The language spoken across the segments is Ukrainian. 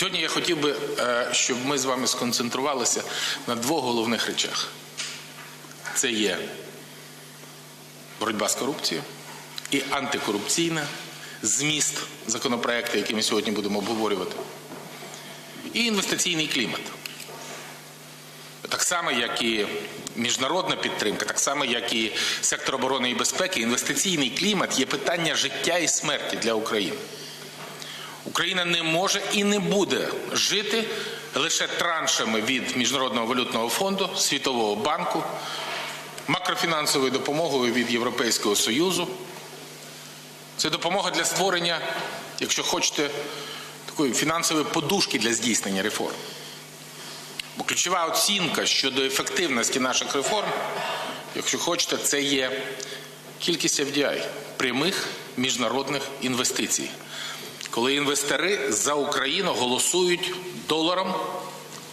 Сьогодні я хотів би, е, щоб ми з вами сконцентрувалися на двох головних речах. Це є боротьба з корупцією і антикорупційна зміст законопроекту, який ми сьогодні будемо обговорювати, і інвестиційний клімат. Так само, як і міжнародна підтримка, так само, як і сектор оборони і безпеки, інвестиційний клімат є питання життя і смерті для України. Україна не може і не буде жити лише траншами від Міжнародного валютного фонду, Світового банку, макрофінансовою допомогою від Європейського Союзу. Це допомога для створення, якщо хочете, такої фінансової подушки для здійснення реформ. Бо ключова оцінка щодо ефективності наших реформ, якщо хочете, це є кількість FDI – прямих міжнародних інвестицій. Коли інвестори за Україну голосують доларом,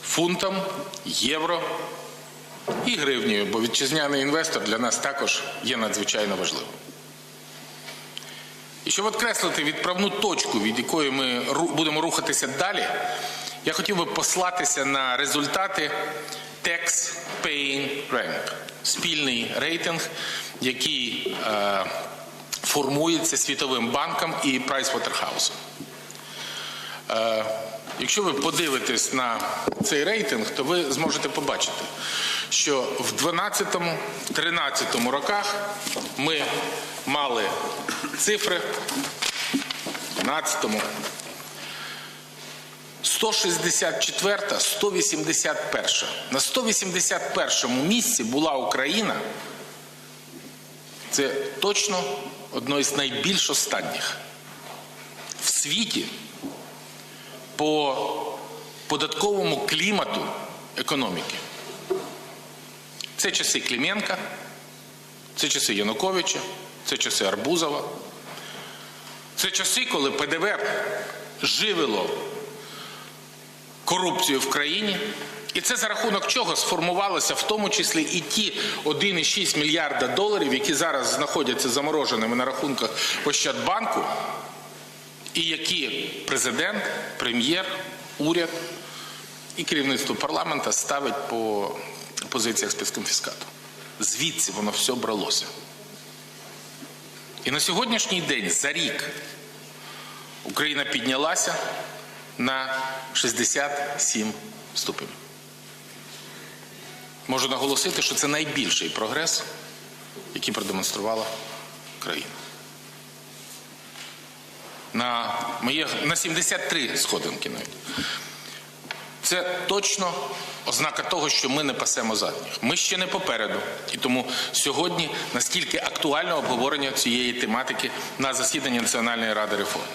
фунтом, євро і гривнею, бо вітчизняний інвестор для нас також є надзвичайно важливим. І щоб окреслити відправну точку, від якої ми будемо рухатися далі, я хотів би послатися на результати Tax Paying Rank, спільний рейтинг, який е, формується Світовим банком і Pricewaterhouse. Е, Якщо ви подивитесь на цей рейтинг, то ви зможете побачити, що в 12-13 роках ми мали цифри, в 12-му 164, 181. На 181 місці була Україна. Це точно одно із найбільш останніх в світі по податковому клімату економіки. Це часи Клименка, це часи Януковича, це часи Арбузова. Це часи, коли ПДВ живило корупцію в країні. І це за рахунок чого сформувалося в тому числі і ті 1,6 мільярда доларів, які зараз знаходяться замороженими на рахунках Ощадбанку, і які президент, прем'єр, уряд і керівництво парламента ставить по позиціях спецконфіскату. Звідси воно все бралося. І на сьогоднішній день за рік Україна піднялася на 67 ступенів. Можу наголосити, що це найбільший прогрес, який продемонструвала країна. На, моє, на 73 сходинки навіть. Це точно ознака того, що ми не пасемо задніх. Ми ще не попереду. І тому сьогодні наскільки актуально обговорення цієї тематики на засіданні Національної ради реформ.